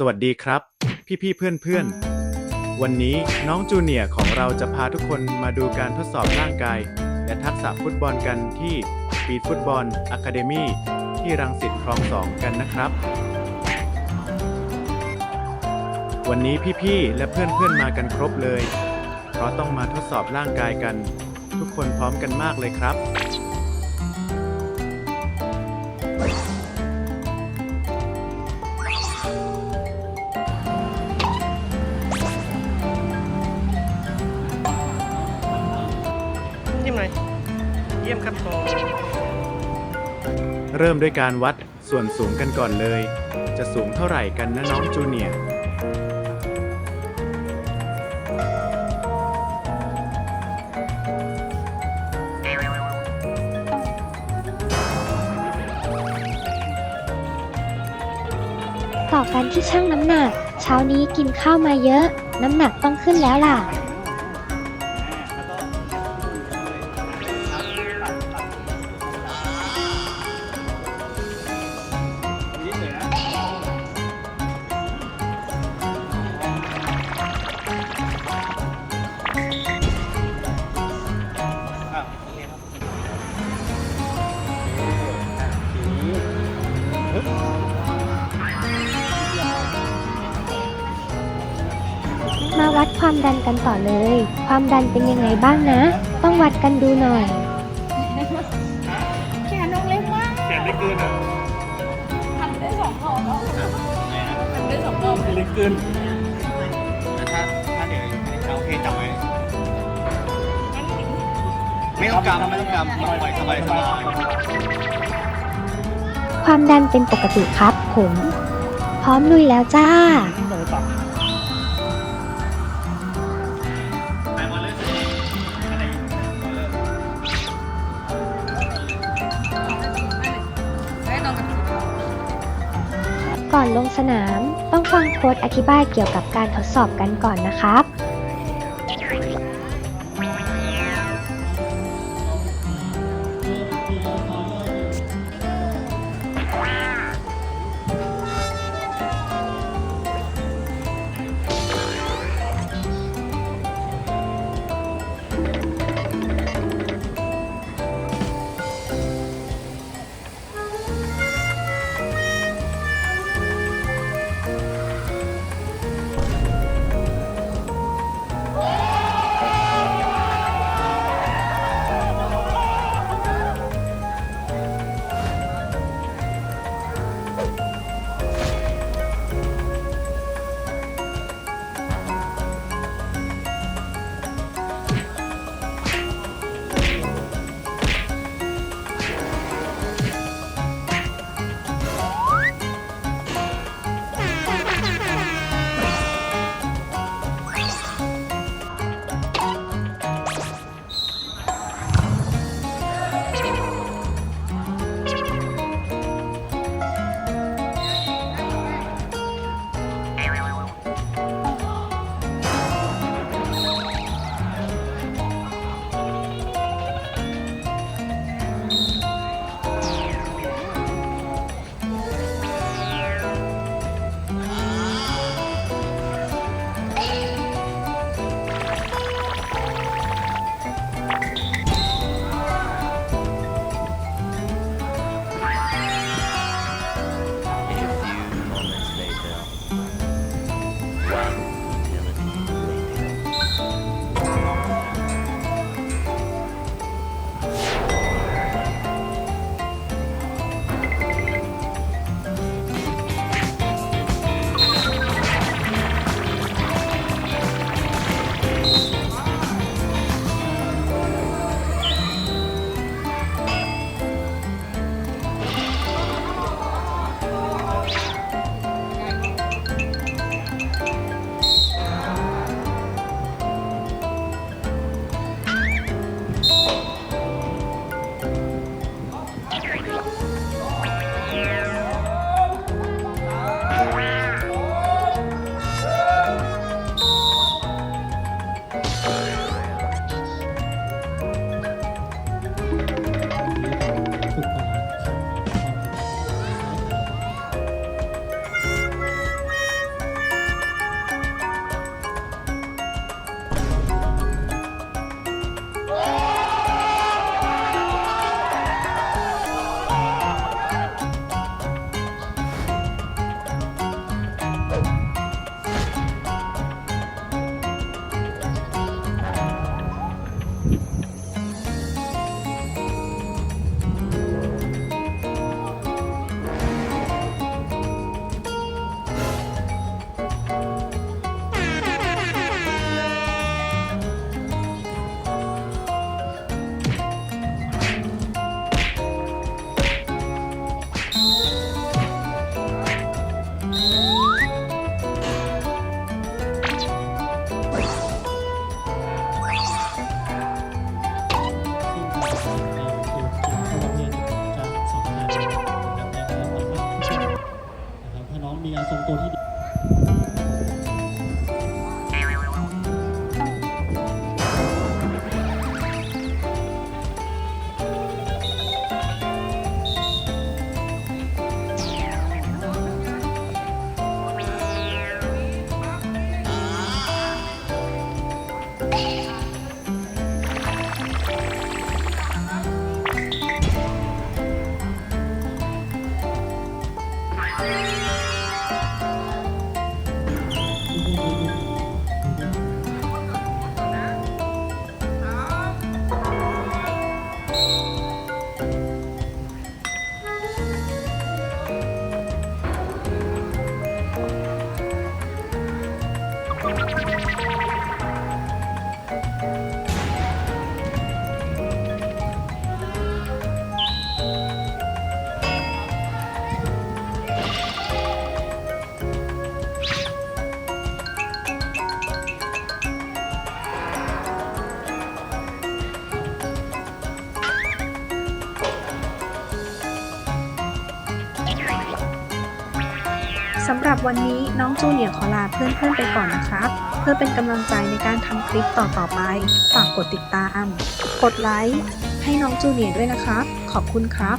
สวัสดีครับ พี่ๆเพื่อนๆ วันนี้น้องจูเนียร์ของเราจะพาทุกคนมาดูการทดสอบร่างกาย และทักษะฟุตบอลกันที่ปีดฟุตบอลอะคาเดมีที่รังสิตคลองสองกันนะครับ วันนี้พี่ๆและเพื่อนๆมากันครบเลย เพราะต้องมาทดสอบร่างกายกัน ทุกคนพร้อมกันมากเลยครับ เยี่ยมเลยเยี่ยมครับผมเริ่มด้วยการวัดส่วนสูงกันก่อนเลย จะสูงเท่าไหร่กันนะน้องจูเนียร์ต่อกันที่ช่างน้ำหนัก เช้านี้กินข้าวมาเยอะ น้ำหนักต้องขึ้นแล้วล่ะ ความดันกันต่อเลย ความดันเป็นยังไงบ้างนะ ต้องวัดกันดูหน่อย แขนน้องเล็กมากแขนได้เกินอะทำได้สองรอบแล้วทำได้สองรอบเล็กเกินแต่ถ้าถ้าเดี๋ยวเอาโอเคจับไว้ไม่ต้องกำไม่ต้องกำปล่อยสบายสบายความดันเป็นปกติครับผม พร้อมลุยแล้วจ้า สนาม ต้องฟังโค้ดอธิบายเกี่ยวกับการทดสอบกันก่อนนะครับ สำหรับวันนี้น้องจูเนียร์ขอลาเพื่อนๆไปก่อนนะครับ เพื่อเป็นกำลังใจในการทำคลิปต่อๆไป ฝากกดติดตาม กดไลค์ให้น้องจูเนียร์ด้วยนะครับ ขอบคุณครับ